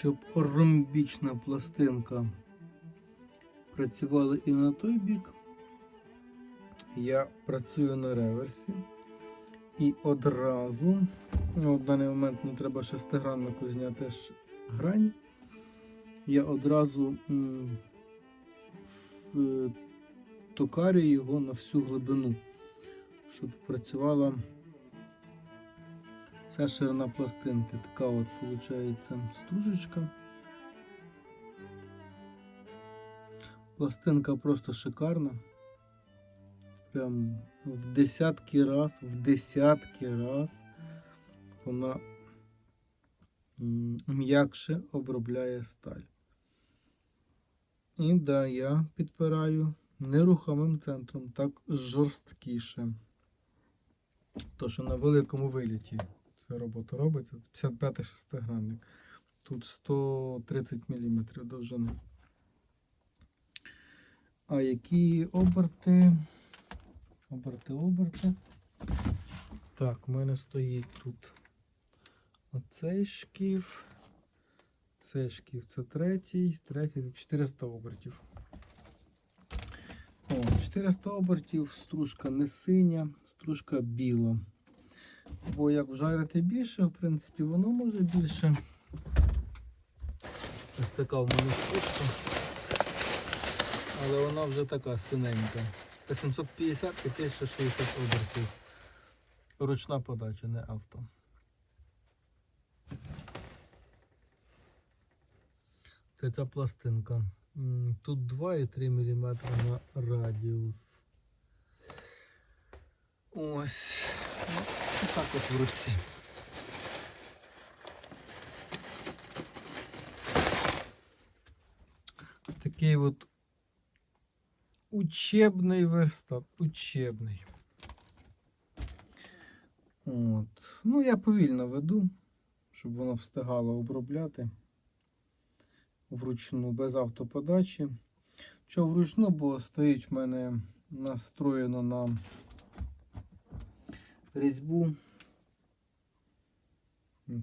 Щоб ромбічна пластинка працювала і на той бік, я працюю на реверсі. І одразу, ну, в даний момент мені треба шестиграннику зняти грань. Я одразу м, в- токарю його на всю глибину, щоб працювала вся ширина пластинки. Така от виходить стружечка. Пластинка просто шикарна. Прям в десятки раз, в десятки раз вона м'якше обробляє сталь. І да, я підпираю нерухомим центром, так жорсткіше. То, що на великому виліті ця робота робиться, 55 шестигранник. Тут 130 мм довжини. А які оберти? Оберти, оберти. Так, у мене стоїть тут оцей шкіф. Цей шкіф це третій, третій це 400 обертів. О, 400 обертів, стружка не синя, стружка біла. Бо як вжарити більше, в принципі, воно може більше. Ось така в мене стружка. Але вона вже така синенька. Це 750 і 1060 обертів. Ручна подача, не авто. Це ця пластинка. Тут 2,3 мм на радіус. Ось. Ну, так от в руці. Такий от учебний верстат. Учебний. От. Ну, я повільно веду, щоб воно встигало обробляти вручну без автоподачі. Що вручну, бо стоїть в мене настроєно на різьбу.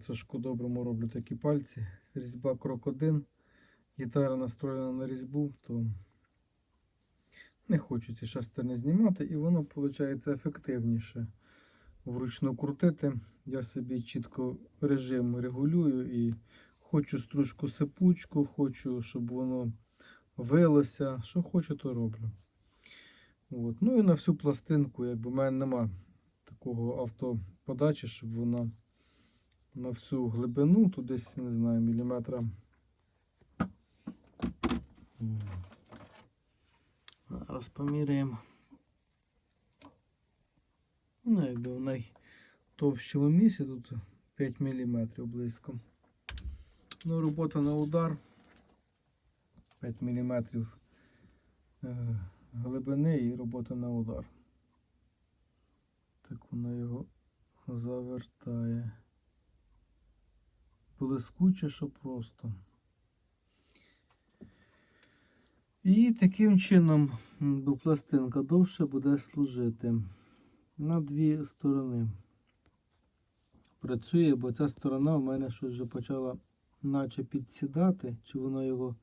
Це ж по-доброму роблю такі пальці. Різьба крок 1. Гітара настроєна на різьбу, то не хочу ці шестерні знімати, і воно виходить ефективніше вручну крутити. Я собі чітко режим регулюю і хочу стружку сипучку, хочу, щоб воно вилося. Що хочу, то роблю. От. Ну і на всю пластинку, якби в мене нема такого автоподачі, щоб вона на всю глибину, тут десь, не знаю, міліметра. Зараз поміряємо. Ну, якби в найтовщому місці тут 5 мм близько. Ну, робота на удар 5 мм е, глибини і робота на удар. Так вона його завертає. Блискуче, що просто. І таким чином пластинка довше буде служити на дві сторони. Працює, бо ця сторона в мене щось вже почала наче підсідати, чи воно його.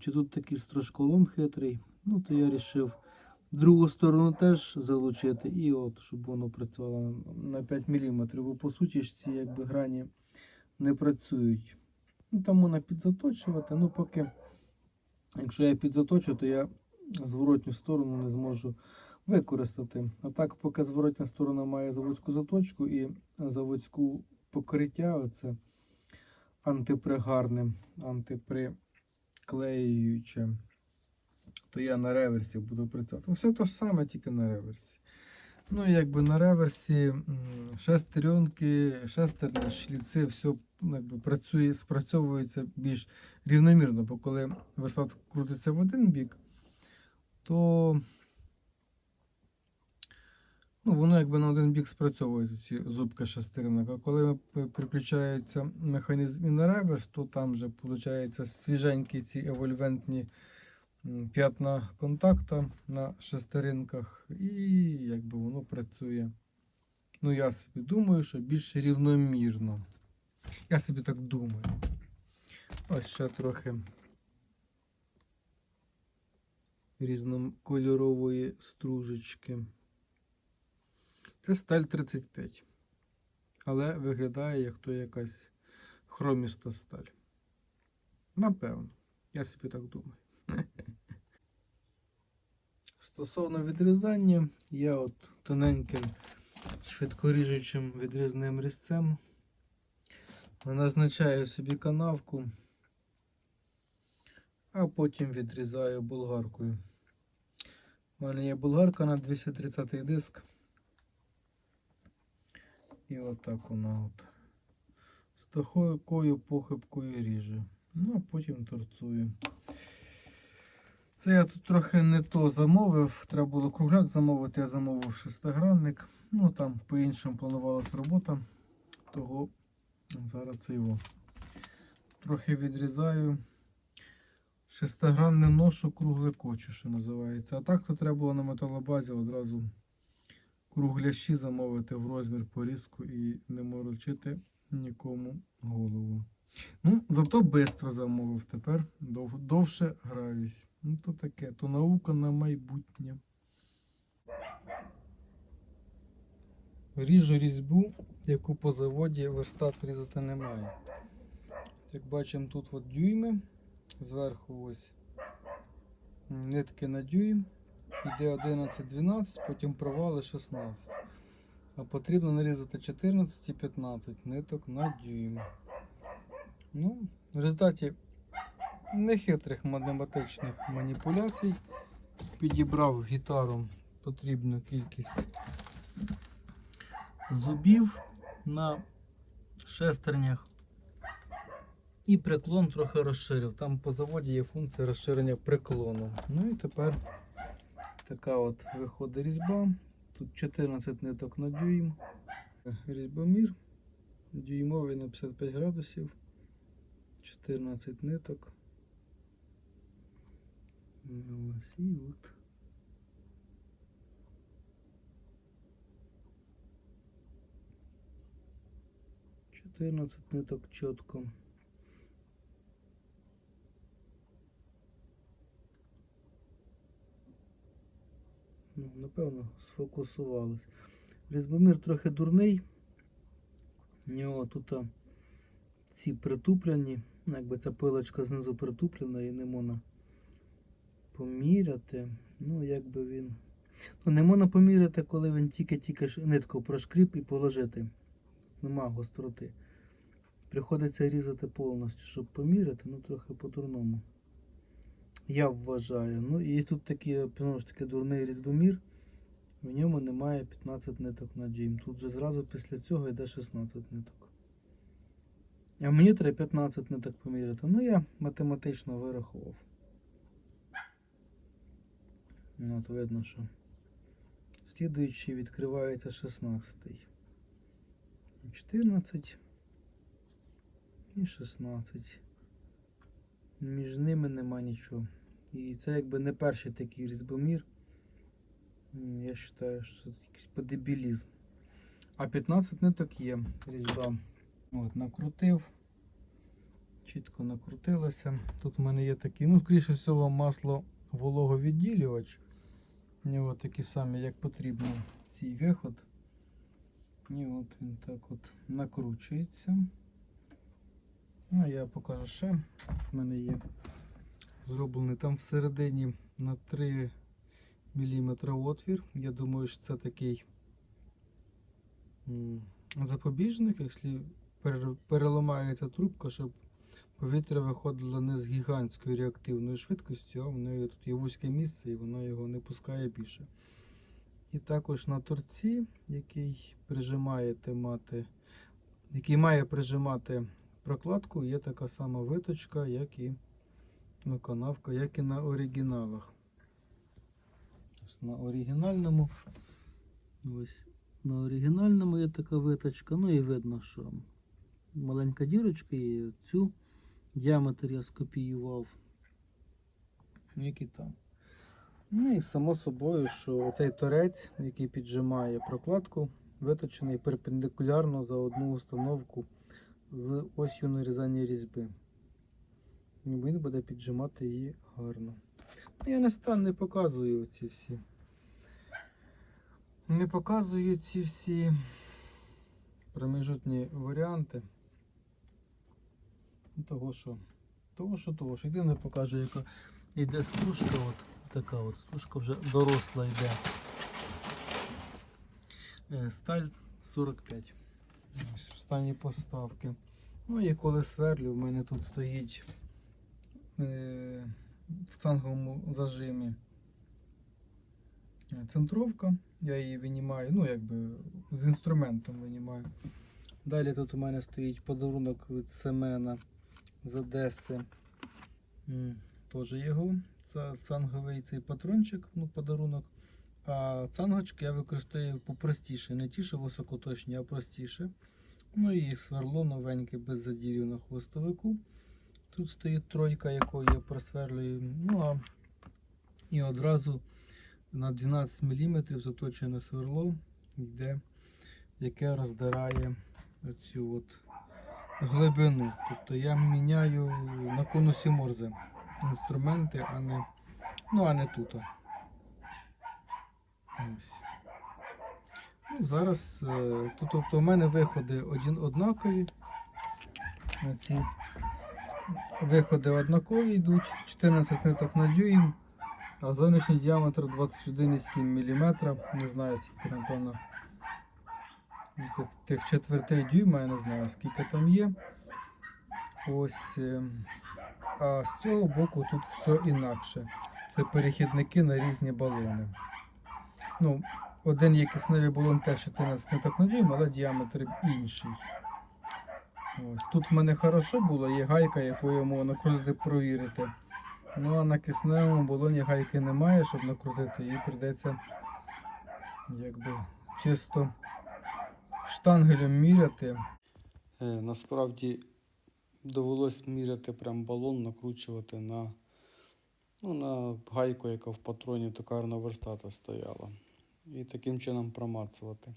Чи тут такий строжколом хитрий. Ну, то я вирішив другу сторону теж залучити, і от, щоб воно працювало на 5 мм. Бо по суті ж ці якби грані не працюють. Ну, там можна підзаточувати, ну поки, якщо я підзаточу, то я зворотню сторону не зможу використати. А так, поки зворотня сторона має заводську заточку і заводську покриття, оце антипригарне, антиприклеююче, то я на реверсі буду працювати. Все те ж саме, тільки на реверсі. Ну, і якби на реверсі шестеренки, шестерні шліци, все ну, якби, працює, спрацьовується більш рівномірно, бо коли верстат крутиться в один бік, то ну, воно якби на один бік спрацьовується, ці зубки шестеринок. А коли п- приключається механізм і на реверс, то там вже виходить свіженькі ці евольвентні п'ятна контакта на шестеринках, і якби воно працює. Ну, я собі думаю, що більш рівномірно. Я собі так думаю. Ось ще трохи різнокольорової стружечки. Це сталь 35. Але виглядає як то якась хроміста сталь. Напевно. Я собі так думаю. Стосовно відрізання, я от тоненьким швидкоріжучим відрізним різцем назначаю собі канавку, а потім відрізаю болгаркою. У мене є болгарка на 230 диск. І отак вона от з такою похибкою ріже. Ну, а потім торцую. Це я тут трохи не то замовив. Треба було кругляк замовити, я замовив шестигранник. Ну там по-іншому планувалась робота. Того зараз це його. Трохи відрізаю. Шестигранне ношу кругле кочу, що називається. А так то треба було на металобазі одразу кругляші замовити в розмір порізку і не морочити нікому голову. Ну, зато швидко замовив. Тепер дов, довше граюсь. Ну, то таке, то наука на майбутнє. Ріжу різьбу, яку по заводі верстат різати немає. Як бачимо, тут от дюйми, зверху ось нитки на дюйм, іде 11-12, потім провали 16. А потрібно нарізати 14 і 15 ниток на дюйм. Ну, в результаті нехитрих математичних маніпуляцій підібрав гітару потрібну кількість зубів на шестернях і приклон трохи розширив. Там по заводі є функція розширення приклону. Ну і тепер така от виходить різьба. Тут 14 ниток на дюйм. Різьбомір дюймовий на 55 градусів. 14 ниток. Ось і от. Чотирнадцять ниток чітко. Ну, напевно, сфокусувались. Різьбомір трохи дурний. У нього тут ці притуплені, ну, якби ця пилочка знизу притуплена і не можна поміряти. Ну, якби він. Ну, не можна поміряти, коли він тільки-тільки нитку прошкріп і положити. Нема гостроти. Приходиться різати повністю, щоб поміряти, ну трохи по-дурному. Я вважаю. Ну і тут такий, знову ж таки, дурний різьбомір. В ньому немає 15 ниток на дюйм. Тут же зразу після цього йде 16 ниток. А мені треба 15 ниток поміряти. Ну я математично вирахував. Ну, от видно, що слідуючий відкривається 16. 14 і 16. Між ними нема нічого. І це якби не перший такий різьбомір. Я вважаю, що це якийсь подебілізм. А 15 ниток є різьба. От, накрутив. Чітко накрутилося. Тут в мене є такий, ну, скоріше всього, масло вологовідділювач. У нього такі самі, як потрібно, цей виход. І от він так от накручується. Ну, я покажу ще. В мене є зроблений там всередині на 3 мм отвір. Я думаю, що це такий запобіжник, якщо переламається трубка, щоб повітря виходило не з гігантською реактивною швидкістю, а в неї тут є вузьке місце і воно його не пускає більше. І також на торці, який прижимаєте мати, який має прижимати прокладку, є така сама виточка, як і ну, канавка, як і на оригіналах. Ось на оригінальному. Ось на оригінальному є така виточка. Ну і видно, що маленька дірочка і цю діаметр я скопіював. Як і там. Ну і само собою, що цей торець, який піджимає прокладку, виточений перпендикулярно за одну установку з осью нарізання різьби. І Він буде піджимати її гарно. Я не стан не показую ці всі. Не показую ці всі промежутні варіанти. Того що, того що, того що. Єдине покажу, яка йде стружка. От така от стружка вже доросла йде. Е, Сталь 45. Ось в стані поставки. Ну і коли сверлю, в мене тут стоїть е, в цанговому зажимі е, центровка. Я її винімаю, ну якби з інструментом винімаю. Далі тут у мене стоїть подарунок від Семена з Одеси. Теж його. Це цанговий цей патрончик, ну, подарунок. А цангочки я використовую попростіше, не ті, що високоточні, а простіше. Ну і сверло новеньке без задірів на хвостовику. Тут стоїть тройка, якою я просверлюю. Ну а і одразу на 12 мм заточене сверло йде, яке роздирає оцю от глибину. Тобто я міняю на конусі морзе інструменти, а не, ну, а не тут. Ось. Ну, зараз е, тут, тобто, у мене виходи один, однакові. Ці виходи однакові йдуть, 14 ниток на дюйм, а зовнішній діаметр 21,7 мм. Не знаю, скільки, напевно, тих, тих четвертей дюйма, я не знаю, скільки там є. Ось. е, А з цього боку тут все інакше. Це перехідники на різні балони. Ну, один є кисневий балон теж 14 ниток на дюйм, але діаметр інший. Ось. Тут в мене хорошо було, є гайка, якою можна накрутити провірити. Ну а на кисневому балоні гайки немає, щоб накрутити, її прийдеться якби чисто штангелем міряти. Е, насправді довелось міряти прям балон, накручувати на, ну, на гайку, яка в патроні токарного верстата стояла. І таким чином промацувати.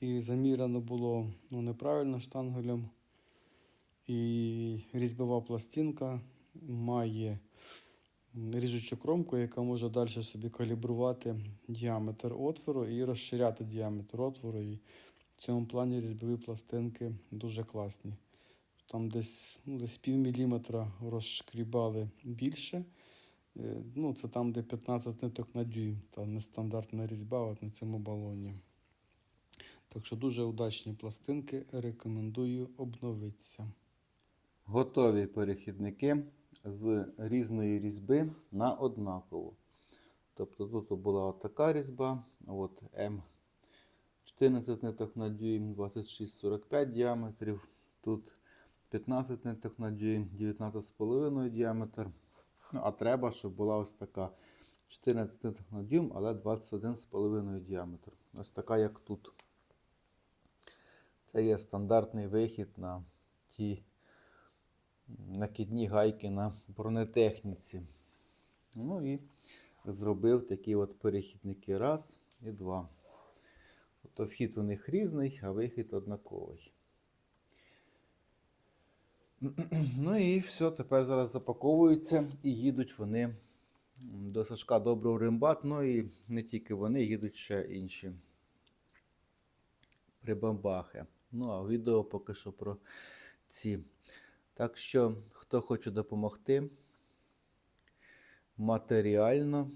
І заміряно було ну, неправильно штангелем. І різьбова пластинка має ріжучу кромку, яка може далі собі калібрувати діаметр отвору і розширяти діаметр отвору. І в цьому плані різьбові пластинки дуже класні. Там десь, ну, десь пів міліметра розшкрібали більше. Е, Ну, це там, де 15 ниток на дюйм, та нестандартна різьба от на цьому балоні. Так що дуже удачні пластинки, рекомендую обновитися. Готові перехідники з різної різьби на однакову. Тобто тут була така різьба, от М 14 ниток на дюйм, 26-45 діаметрів. Тут 15 ниток на дюйм, 19,5 діаметр. Ну, а треба, щоб була ось така 14 ниток на дюйм, але 21,5 діаметр. Ось така, як тут. Це є стандартний вихід на ті накидні гайки на бронетехніці. Ну і зробив такі от перехідники раз і два. Тобто вхід у них різний, а вихід однаковий. Ну і все, тепер зараз запаковуються і їдуть вони до Сашка Доброго Римбат. Ну і не тільки вони, їдуть ще інші прибамбахи. Ну, а відео поки що про ці Так що, хто хоче допомогти матеріально,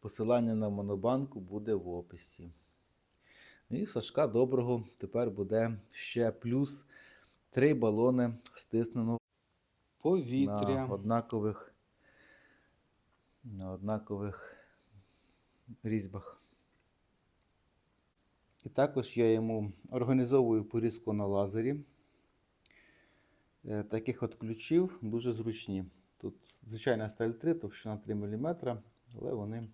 посилання на монобанку буде в описі. Ну І Сашка доброго тепер буде ще плюс 3 балони стисненого Повітря. на однакових, на однакових різьбах. І також я йому організовую порізку на лазері. Е, Таких от ключів дуже зручні. Тут звичайна сталь 3, товщина 3 мм, але вони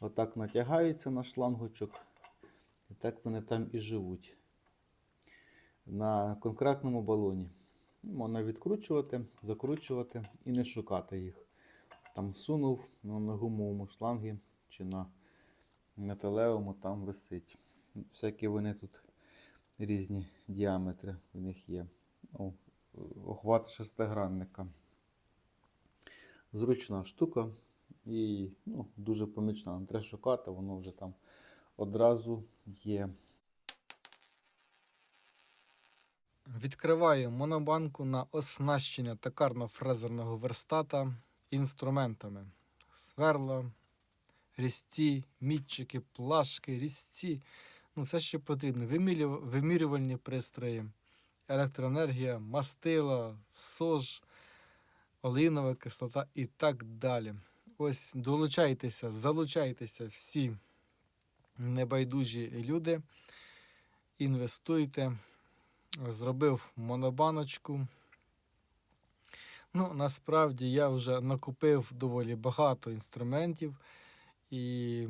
отак натягаються на шлангочок. Так вони там і живуть. На конкретному балоні. Можна відкручувати, закручувати і не шукати їх. Там сунув ну, на гумовому шлангі чи на металевому там висить. Всякі вони тут різні діаметри в них є. О, охват шестигранника. Зручна штука і ну, дуже помічна. Не треба шукати, воно вже там одразу є. Відкриваю монобанку на оснащення токарно-фрезерного верстата інструментами. Сверла, різці, мітчики, плашки, різці. Ну, все, що потрібно. Вимірювальні пристрої, електроенергія, мастила, сож, олеїнова кислота і так далі. Ось долучайтеся, залучайтеся всі небайдужі люди. Інвестуйте зробив монобаночку. Ну, насправді я вже накупив доволі багато інструментів, і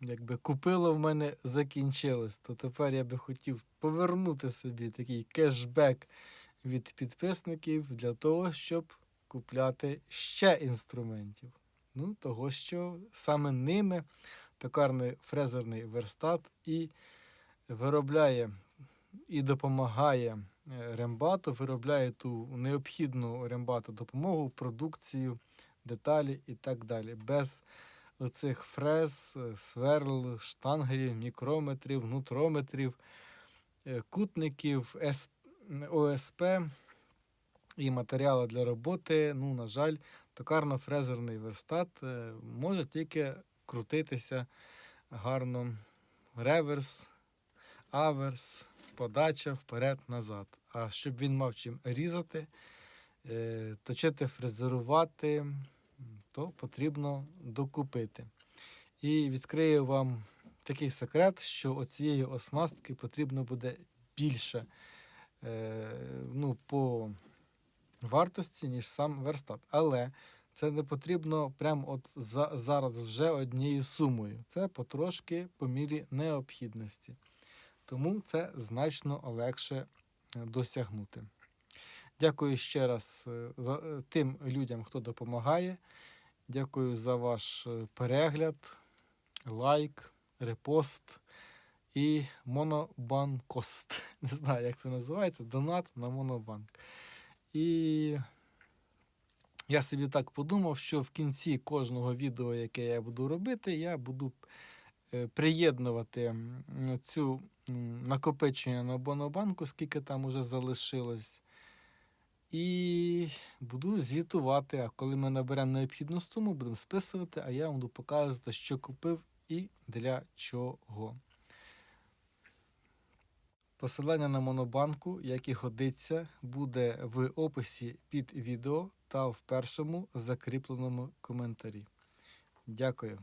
якби купило в мене закінчилось, то тепер я би хотів повернути собі такий кешбек від підписників для того, щоб купляти ще інструментів. Ну, того, що саме ними токарний фрезерний верстат і виробляє і допомагає рембату, виробляє ту необхідну рембату допомогу, продукцію, деталі і так далі. Без оцих фрез, е, сверл, штангерів, мікрометрів, нутрометрів, е, кутників, ОСП і матеріали для роботи. Ну, на жаль, токарно-фрезерний верстат е, може тільки крутитися гарно. Реверс, аверс, подача вперед-назад. А щоб він мав чим різати, е, точити, фрезерувати, то потрібно докупити. І відкрию вам такий секрет, що оцієї оснастки потрібно буде більше е, ну, по вартості, ніж сам верстат. Але це не потрібно прямо от за, зараз вже однією сумою. Це потрошки по мірі необхідності. Тому це значно легше е, досягнути. Дякую ще раз е, за е, тим людям, хто допомагає. Дякую за ваш перегляд, лайк, репост і монобанкост. Не знаю, як це називається. Донат на монобанк. І я собі так подумав, що в кінці кожного відео, яке я буду робити, я буду е, приєднувати цю накопичення на монобанку, скільки там уже залишилось. І буду звітувати. А коли ми наберемо необхідну суму, будемо списувати, а я вам буду показувати, що купив і для чого. Посилання на монобанку, як і годиться, буде в описі під відео та в першому закріпленому коментарі. Дякую.